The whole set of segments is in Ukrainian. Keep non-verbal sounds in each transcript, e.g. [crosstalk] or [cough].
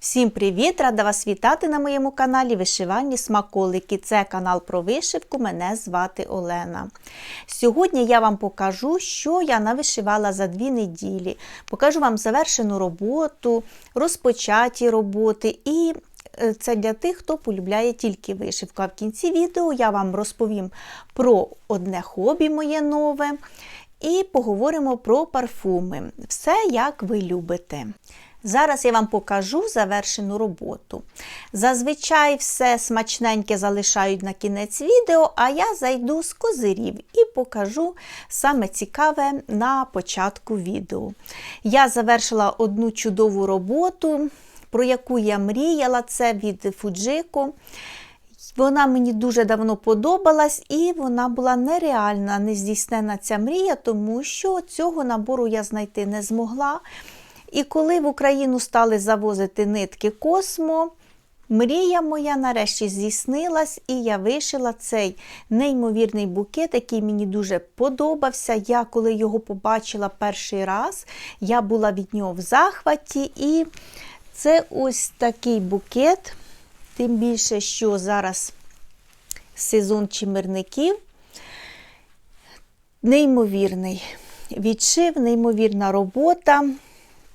Всім привіт! Рада вас вітати на моєму каналі Вишивальні Смаколики. Це канал про вишивку. Мене звати Олена. Сьогодні я вам покажу, що я навишивала за дві неділі. Покажу вам завершену роботу, розпочаті роботи і. е, Це для тих, хто полюбляє тільки вишивку. А в кінці відео я вам розповім про одне хобі моє нове і поговоримо про парфуми. Все як ви любите. Зараз я вам покажу завершену роботу. Зазвичай все смачненьке залишають на кінець відео, а я зайду з козирів і покажу саме цікаве на початку відео. Я завершила одну чудову роботу, про яку я мріяла, це від Фуджико. Вона мені дуже давно подобалась, і вона була нереальна, нездійснена ця мрія, тому що цього набору я знайти не змогла. І коли в Україну стали завозити нитки Космо, мрія моя нарешті здійснилась, і я вишила цей неймовірний букет, який мені дуже подобався. Я, коли його побачила перший раз, я була від нього в захваті. І це ось такий букет, тим більше, що зараз сезон чимирників. Неймовірний відшив, неймовірна робота.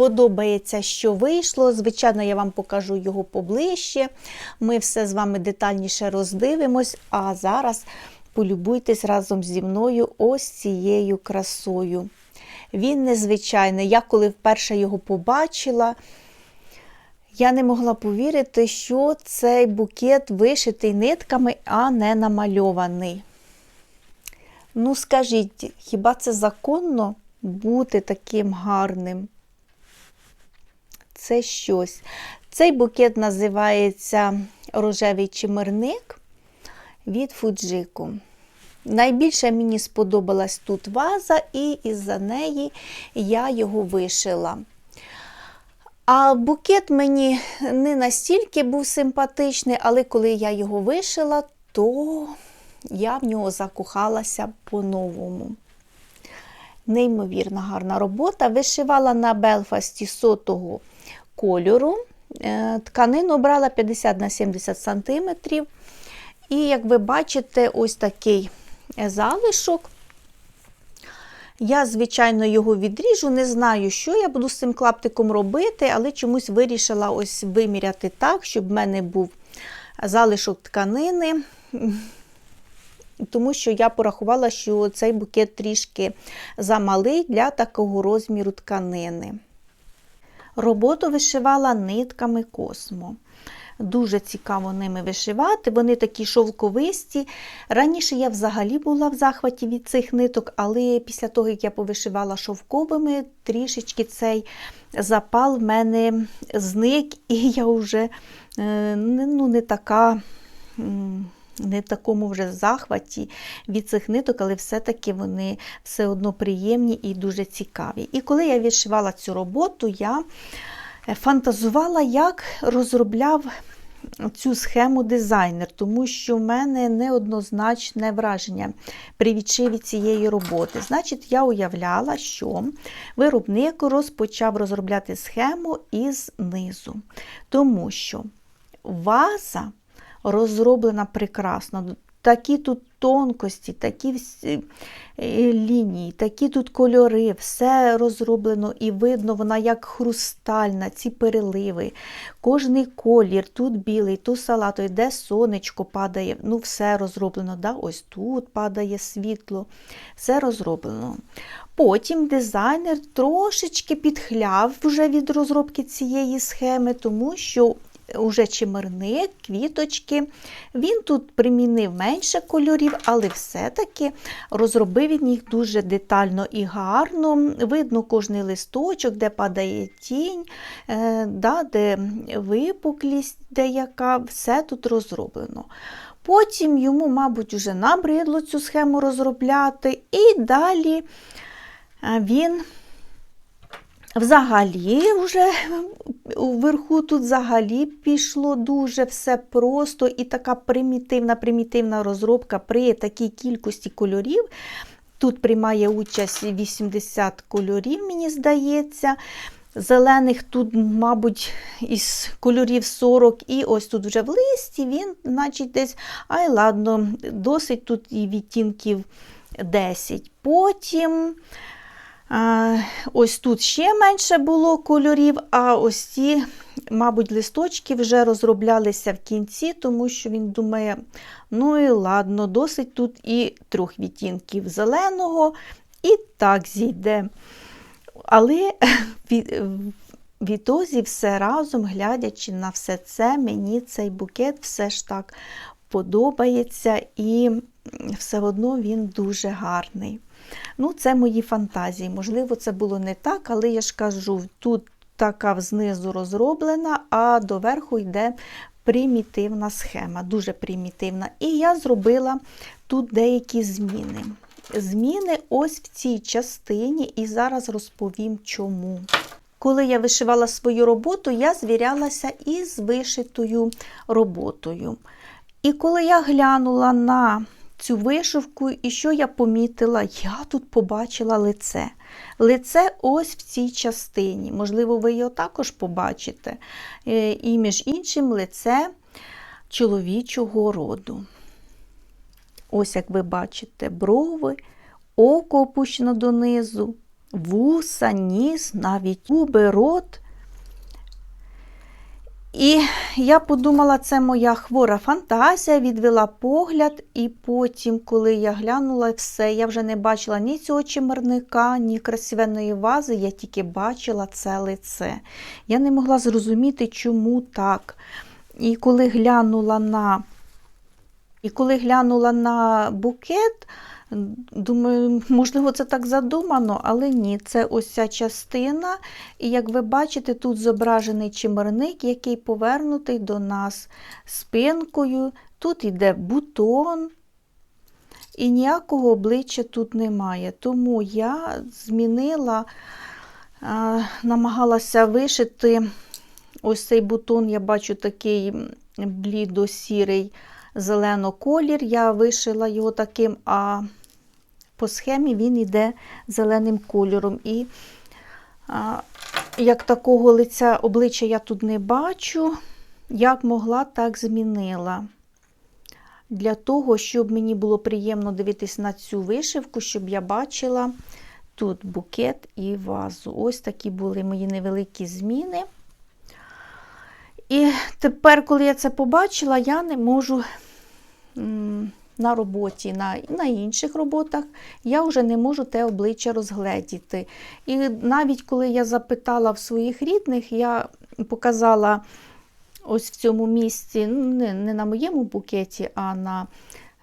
Подобається, що вийшло. Звичайно, я вам покажу його поближче. Ми все з вами детальніше роздивимось. А зараз полюбуйтесь разом зі мною ось цією красою. Він незвичайний. Я коли вперше його побачила, я не могла повірити, що цей букет вишитий нитками, а не намальований. Ну, скажіть, хіба це законно бути таким гарним? Це щось. Цей букет називається рожевий чимерник від Фуджику. Найбільше мені сподобалась тут ваза, і із-за неї я його вишила. А букет мені не настільки був симпатичний, але коли я його вишила, то я в нього закохалася по-новому. Неймовірно гарна робота. Вишивала на Белфасті сотого кольору. Е, Тканину брала 50 на 70 см. І, як ви бачите, ось такий залишок. Я, звичайно, його відріжу, не знаю, що я буду з цим клаптиком робити, але чомусь вирішила ось виміряти так, щоб в мене був залишок тканини, тому що я порахувала, що цей букет трішки замалий для такого розміру тканини. Роботу вишивала нитками космо. Дуже цікаво ними вишивати, вони такі шовковисті. Раніше я взагалі була в захваті від цих ниток, але після того, як я повишивала шовковими, трішечки цей запал в мене зник, і я вже ну, не така. Не в такому вже захваті від цих ниток, але все-таки вони все одно приємні і дуже цікаві. І коли я відшивала цю роботу, я фантазувала, як розробляв цю схему дизайнер, тому що в мене неоднозначне враження при відшиві цієї роботи. Значить, я уявляла, що виробник розпочав розробляти схему із низу, тому що ваза розроблена прекрасно. Такі тут тонкості, такі всі лінії, такі тут кольори, все розроблено і видно, вона як хрустальна, ці переливи, кожний колір, тут білий, тут салатовий, де сонечко падає, ну все розроблено. да? Ось тут падає світло, все розроблено. Потім дизайнер трошечки підхляв вже від розробки цієї схеми, тому що уже чимерник, квіточки. Він тут примінив менше кольорів, але все-таки розробив він їх дуже детально і гарно. Видно кожний листочок, де падає тінь, е, де випуклість деяка, все тут розроблено. Потім йому, мабуть, вже набридло цю схему розробляти, і далі він Взагалі, вже вверху тут взагалі пішло дуже все просто і така примітивна примітивна розробка при такій кількості кольорів. Тут приймає участь 80 кольорів, мені здається. Зелених тут, мабуть, із кольорів 40, і ось тут вже в листі він, значить, десь, ай, ладно, досить тут і відтінків 10. Потім ось тут ще менше було кольорів, а ось ці, мабуть, листочки вже розроблялися в кінці, тому що він думає, ну і ладно, досить тут і трьох відтінків зеленого, і так зійде. Але [laughs] від, відтозі все разом, глядячи на все це, мені цей букет все ж так подобається і все одно він дуже гарний. Ну, Це мої фантазії. Можливо, це було не так, але я ж кажу, тут така знизу розроблена, а доверху йде примітивна схема, дуже примітивна. І я зробила тут деякі зміни. Зміни ось в цій частині, і зараз розповім чому. Коли я вишивала свою роботу, я звірялася із вишитою роботою. І коли я глянула на цю вишивку, і що я помітила, я тут побачила лице. Лице ось в цій частині. Можливо, ви його також побачите. Е, І, між іншим, лице чоловічого роду. Ось, як ви бачите, брови, око опущено донизу, вуса, ніс, навіть губи, рот. І я подумала, це моя хвора фантазія, відвела погляд, і потім, коли я глянула все, я вже не бачила ні цього чимерника, ні красивенної вази, я тільки бачила це лице. Я не могла зрозуміти, чому так. І коли глянула на і коли глянула на букет, думаю, можливо, це так задумано, але ні, це ось ця частина. І як ви бачите, тут зображений чимерник, який повернутий до нас спинкою. Тут йде бутон. І ніякого обличчя тут немає. Тому я змінила, намагалася вишити ось цей бутон, я бачу такий блідо-сірий зелено-колір. Я вишила його таким, а по схемі він йде зеленим кольором. І а, як такого лиця обличчя я тут не бачу, як могла, так змінила. Для того, щоб мені було приємно дивитись на цю вишивку, щоб я бачила тут букет і вазу. Ось такі були мої невеликі зміни. І тепер, коли я це побачила, я не можу на роботі, на на інших роботах, я вже не можу те обличчя розгледіти. І навіть коли я запитала в своїх рідних, я показала ось в цьому місці, ну, не, не на моєму букеті, а на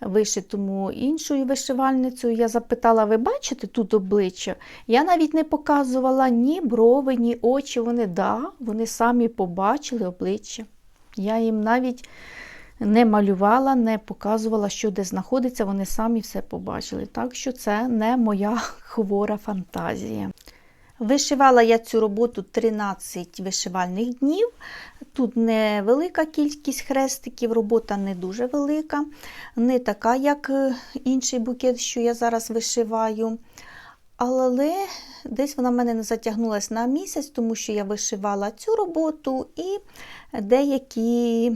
вишитому іншою вишивальницею, я запитала, ви бачите тут обличчя? Я навіть не показувала ні брови, ні очі. Вони да, вони самі побачили обличчя. Я їм навіть не малювала, не показувала, що де знаходиться, вони самі все побачили. Так що це не моя [laughs] хвора фантазія. Вишивала я цю роботу 13 вишивальних днів. Тут невелика кількість хрестиків, робота не дуже велика, не така, як е, інший букет, що я зараз вишиваю. Але десь вона в мене не затягнулася на місяць, тому що я вишивала цю роботу і деякі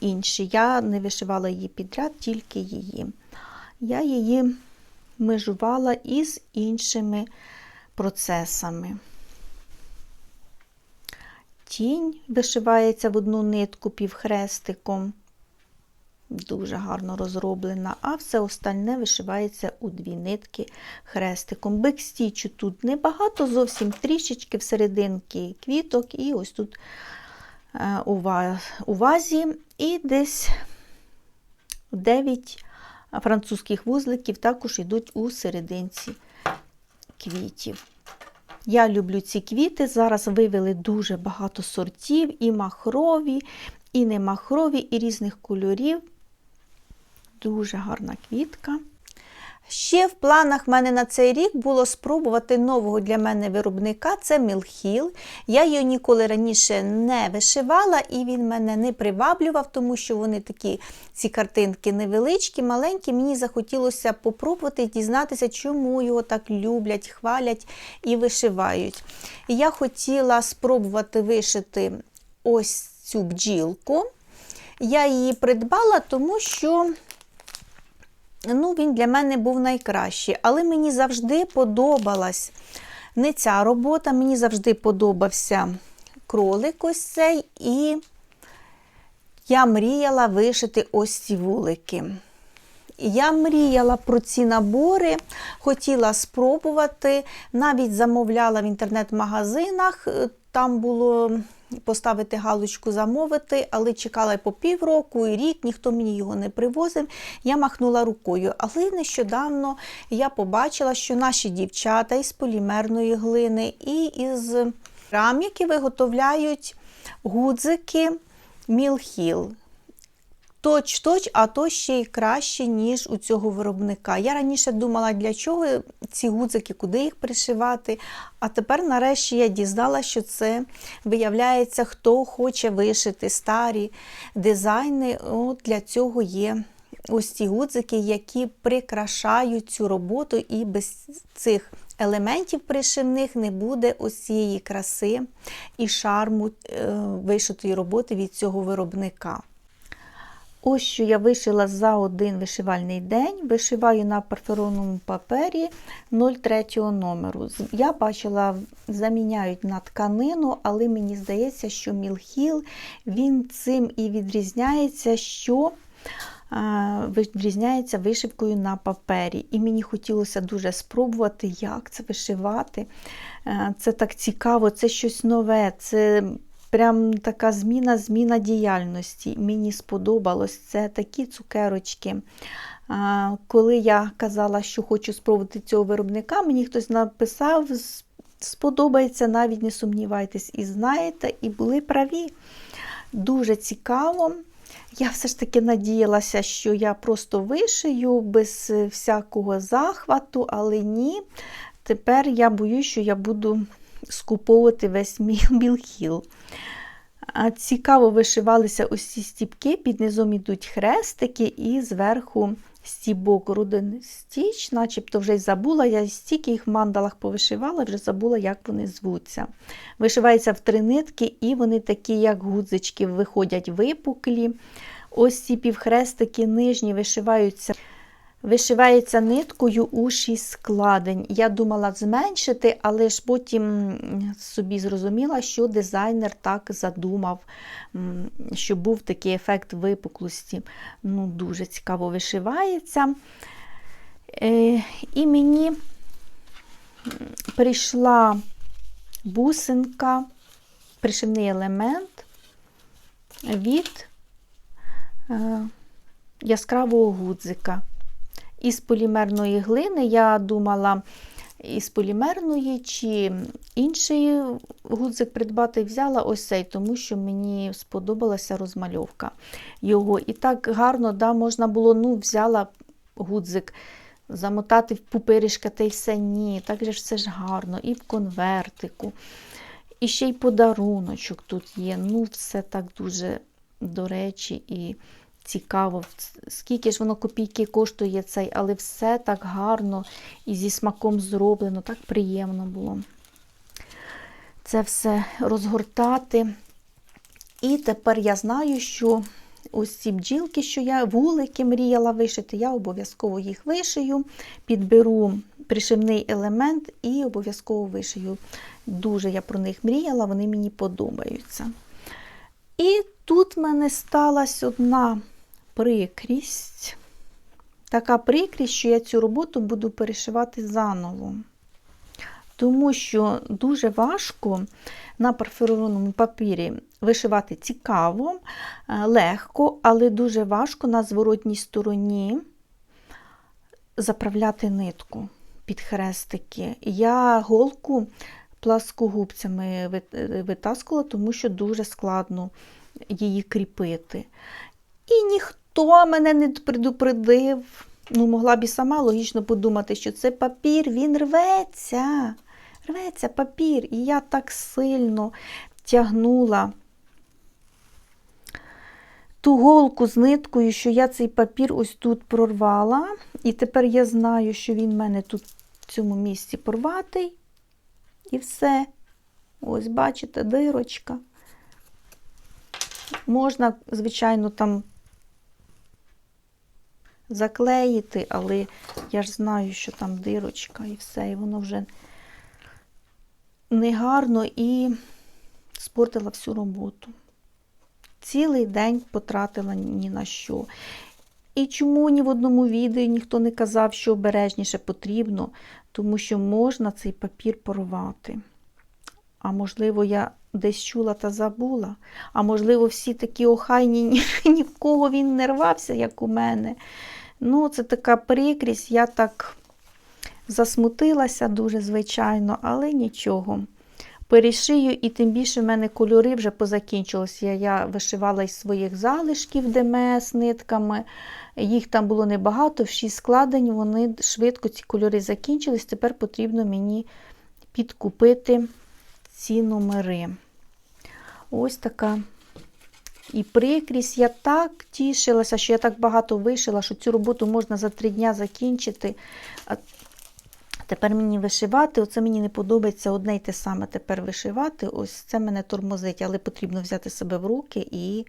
інші. Я не вишивала її підряд, тільки її. Я її межувала із іншими процесами. Тінь вишивається в одну нитку півхрестиком. Дуже гарно розроблена, а все остальне вишивається у дві нитки хрестиком. Бекстічу тут небагато, зовсім трішечки всерединки квіток, і ось тут Е, у вазі, і десь 9 французьких вузликів також йдуть у серединці квітів. Я люблю ці квіти. Зараз вивели дуже багато сортів, і махрові, і не махрові, і різних кольорів. Дуже гарна квітка. Ще в планах в мене на цей рік було спробувати нового для мене виробника це Мілхіл. Я його ніколи раніше не вишивала, і він мене не приваблював, тому що вони такі ці картинки невеличкі, маленькі. Мені захотілося попробувати дізнатися, чому його так люблять, хвалять і вишивають. Я хотіла спробувати вишити ось цю бджілку. Я її придбала, тому що ну, він для мене був найкращий. Але мені завжди подобалась не ця робота, мені завжди подобався кролик ось цей, і я мріяла вишити ось ці вулики. Я мріяла про ці набори, хотіла спробувати, навіть замовляла в інтернет-магазинах. Там було поставити галочку замовити, але чекала по півроку і рік, ніхто мені його не привозив. Я махнула рукою. Але нещодавно я побачила, що наші дівчата із полімерної глини і із рам'яки виготовляють гудзики Мілхіл. Точ-точ, а то ще й краще, ніж у цього виробника. Я раніше думала, для чого ці гудзики, куди їх пришивати. А тепер, нарешті, я дізналася, що це виявляється, хто хоче вишити старі дизайни. От Для цього є ось ці гудзики, які прикрашають цю роботу, і без цих елементів пришивних не буде ось цієї краси і шарму вишитої роботи від цього виробника. Ось що я вишила за один вишивальний день. Вишиваю на парферонному папері 03 номеру. Я бачила, заміняють на тканину, але мені здається, що Мілхіл він цим і відрізняється, що відрізняється вишивкою на папері. І мені хотілося дуже спробувати, як це вишивати. Це так цікаво, це щось нове. це Прям така зміна, зміна діяльності. Мені сподобалось це такі цукерочки. Коли я казала, що хочу спробувати цього виробника, мені хтось написав, сподобається, навіть не сумнівайтесь, і знаєте, і були праві. Дуже цікаво. Я все ж таки надіялася, що я просто вишию без всякого захвату, але ні. Тепер я боюсь, що я буду скуповувати весь мій [laughs] білхіл. Цікаво вишивалися ці стіпки, під низом йдуть хрестики, і зверху стібок руден стіч, начебто вже й забула. Я стільки їх в мандалах повишивала, вже забула, як вони звуться. Вишиваються в три нитки, і вони такі, як гудзички, виходять випуклі. Ось ці півхрестики нижні вишиваються. Вишивається ниткою у 6 складень. Я думала зменшити, але ж потім собі зрозуміла, що дизайнер так задумав, щоб був такий ефект випуклості. Ну, Дуже цікаво вишивається. Е, і мені прийшла бусинка, пришивний елемент від е, яскравого гудзика. Із полімерної глини я думала, із полімерної чи інший гудзик придбати взяла ось цей, тому що мені сподобалася розмальовка його. І так гарно да, можна було, ну, взяла гудзик, замотати в пупиришка та й все. Ні, так же ж все ж гарно, і в конвертику. І ще й подаруночок тут є. Ну, все так дуже до речі. і цікаво, скільки ж воно копійки коштує цей, але все так гарно і зі смаком зроблено, так приємно було. Це все розгортати. І тепер я знаю, що ось ці бджілки, що я вулики мріяла вишити, я обов'язково їх вишию, підберу пришивний елемент і обов'язково вишию. Дуже я про них мріяла, вони мені подобаються. І тут в мене сталася одна прикрість. Така прикрість, що я цю роботу буду перешивати заново. Тому що дуже важко на парфюрованому папірі вишивати цікаво, е, легко, але дуже важко на зворотній стороні заправляти нитку під хрестики. Я голку пласкогубцями витаскувала, тому що дуже складно її кріпити. І ніхто Хто мене не предупредив, Ну, могла б і сама логічно подумати, що це папір, він рветься. Рветься папір. І я так сильно тягнула ту голку з ниткою, що я цей папір ось тут прорвала. І тепер я знаю, що він в мене тут в цьому місці порватий. І все. Ось, бачите, дирочка. Можна, звичайно, там заклеїти, але я ж знаю, що там дирочка і все, і воно вже негарно і спортила всю роботу. Цілий день потратила ні на що. І чому ні в одному відео ніхто не казав, що обережніше потрібно, тому що можна цей папір порвати. А можливо, я десь чула та забула. А можливо, всі такі охайні, ні, в кого він не рвався, як у мене. Ну, це така прикрість, я так засмутилася дуже, звичайно, але нічого. Перешию, і тим більше в мене кольори вже позакінчилися. Я вишивала із своїх залишків ДМС нитками. Їх там було небагато, в 6 складень, вони швидко ці кольори закінчились. Тепер потрібно мені підкупити ці номери. Ось така і прикрість. Я так тішилася, що я так багато вишила, що цю роботу можна за три дні закінчити. А Тепер мені вишивати, оце мені не подобається одне й те саме тепер вишивати. Ось це мене тормозить, але потрібно взяти себе в руки і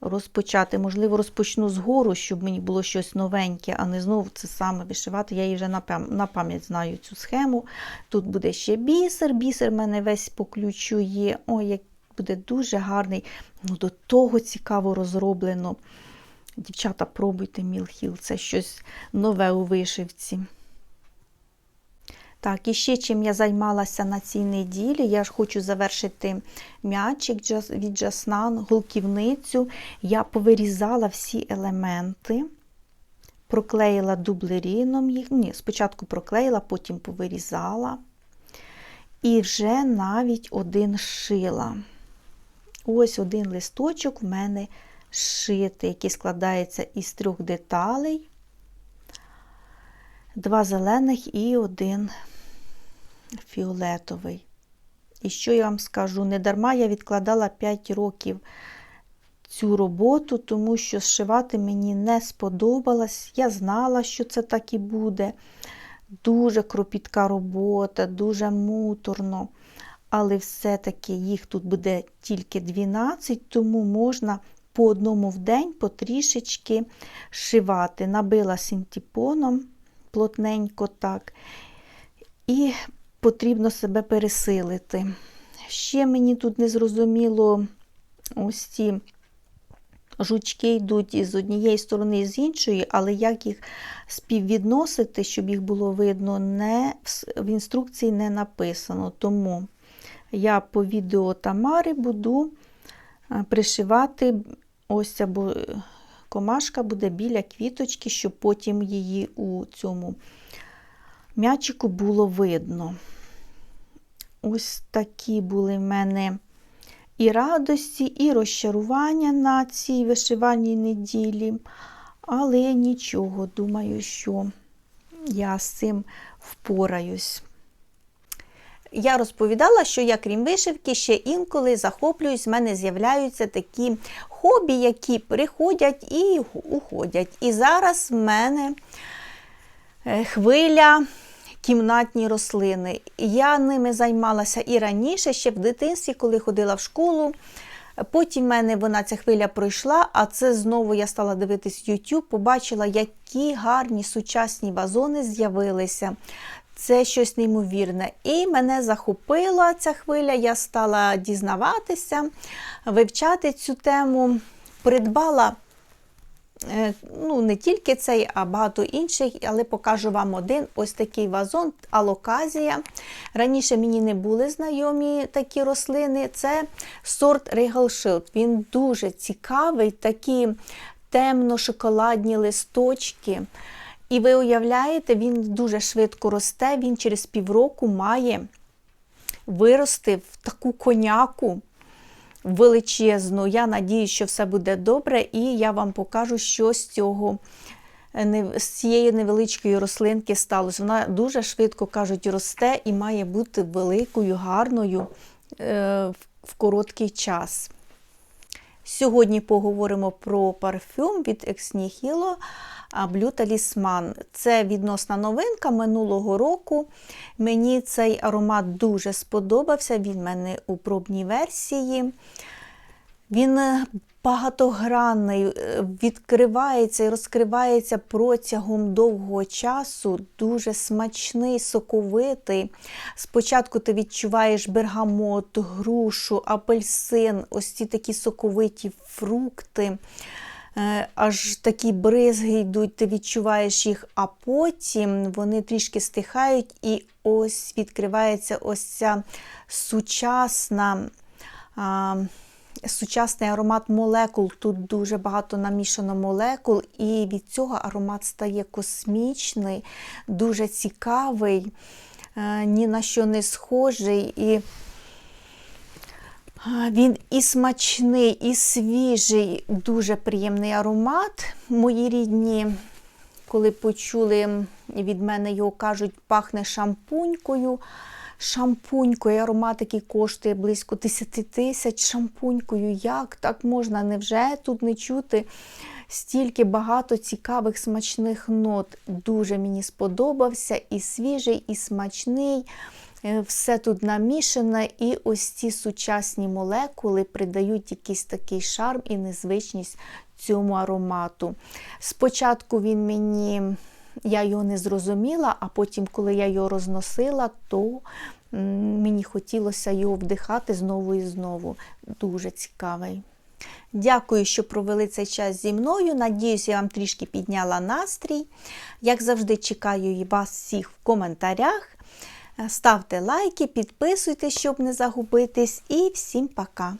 розпочати. Можливо, розпочну згору, щоб мені було щось новеньке, а не знову це саме вишивати. Я її вже на пам'ять знаю цю схему. Тут буде ще бісер. Бісер в мене весь по ключу є. Ой, як буде дуже гарний. Ну, До того цікаво розроблено. Дівчата, пробуйте мілхіл, це щось нове у вишивці. Так, і ще чим я займалася на цій неділі, я ж хочу завершити м'ячик від Джаснан, гулківницю. Я повирізала всі елементи, проклеїла дублеріном їх. Ні, спочатку проклеїла, потім повирізала. І вже навіть один шила. Ось один листочок в мене шитий, який складається із трьох деталей два зелених і один фіолетовий. І що я вам скажу? Недарма я відкладала 5 років цю роботу, тому що зшивати мені не сподобалось. Я знала, що це так і буде. Дуже кропітка робота, дуже муторно. Але все-таки їх тут буде тільки 12, тому можна по одному в день потрішечки шивати. Набила синтепоном плотненько так. І потрібно себе пересилити. Ще мені тут не зрозуміло, ось ці жучки йдуть із однієї сторони, і з іншої, але як їх співвідносити, щоб їх було видно, не, в інструкції не написано. Тому я по відео Тамари буду пришивати ось або комашка буде біля квіточки, щоб потім її у цьому м'ячику було видно. Ось такі були в мене і радості, і розчарування на цій вишивальній неділі. Але нічого, думаю, що я з цим впораюсь. Я розповідала, що я, крім вишивки, ще інколи захоплююсь, в мене з'являються такі хобі, які приходять і уходять. І зараз в мене е, хвиля. Кімнатні рослини. Я ними займалася і раніше, ще в дитинстві, коли ходила в школу. Потім в мене вона ця хвиля пройшла, а це знову я стала дивитись YouTube, побачила, які гарні сучасні вазони з'явилися. Це щось неймовірне. І мене захопила ця хвиля, я стала дізнаватися, вивчати цю тему, придбала. Е, ну, не тільки цей, а багато інших, але покажу вам один ось такий вазон, алоказія. Раніше мені не були знайомі такі рослини. Це сорт Regal. Він дуже цікавий, такі темно-шоколадні листочки. І ви уявляєте, він дуже швидко росте, він через півроку має вирости в таку коняку величезну. Я надію, що все буде добре, і я вам покажу, що з цього з цієї невеличкої рослинки сталося. Вона дуже швидко кажуть, росте і має бути великою, гарною е, в короткий час. Сьогодні поговоримо про парфюм від Екснігіло Blue Talisman. Це відносна новинка минулого року. Мені цей аромат дуже сподобався. Він в мене у пробній версії. Він багатогранний, е, відкривається і розкривається протягом довгого часу, дуже смачний, соковитий. Спочатку ти відчуваєш бергамот, грушу, апельсин, ось ці такі соковиті фрукти. Е, Аж такі бризги йдуть, ти відчуваєш їх, а потім вони трішки стихають, і ось відкривається ось ця сучасна. а, Сучасний аромат молекул, тут дуже багато намішано молекул, і від цього аромат стає космічний, дуже цікавий, е, ні на що не схожий. І Він і смачний, і свіжий, дуже приємний аромат. Мої рідні, коли почули від мене його, кажуть, пахне шампунькою. Шампунькою, аромат, який коштує близько 10 тисяч шампунькою. Як так можна? Невже тут не чути стільки багато цікавих смачних нот? Дуже мені сподобався і свіжий, і смачний. Е, Все тут намішане, і ось ці сучасні молекули придають якийсь такий шарм і незвичність цьому аромату. Спочатку він мені, я його не зрозуміла, а потім, коли я його розносила, то мені хотілося його вдихати знову і знову. Дуже цікавий. Дякую, що провели цей час зі мною. Надіюсь, я вам трішки підняла настрій. Як завжди, чекаю вас всіх в коментарях. Ставте лайки, підписуйтесь, щоб не загубитись. І всім пока!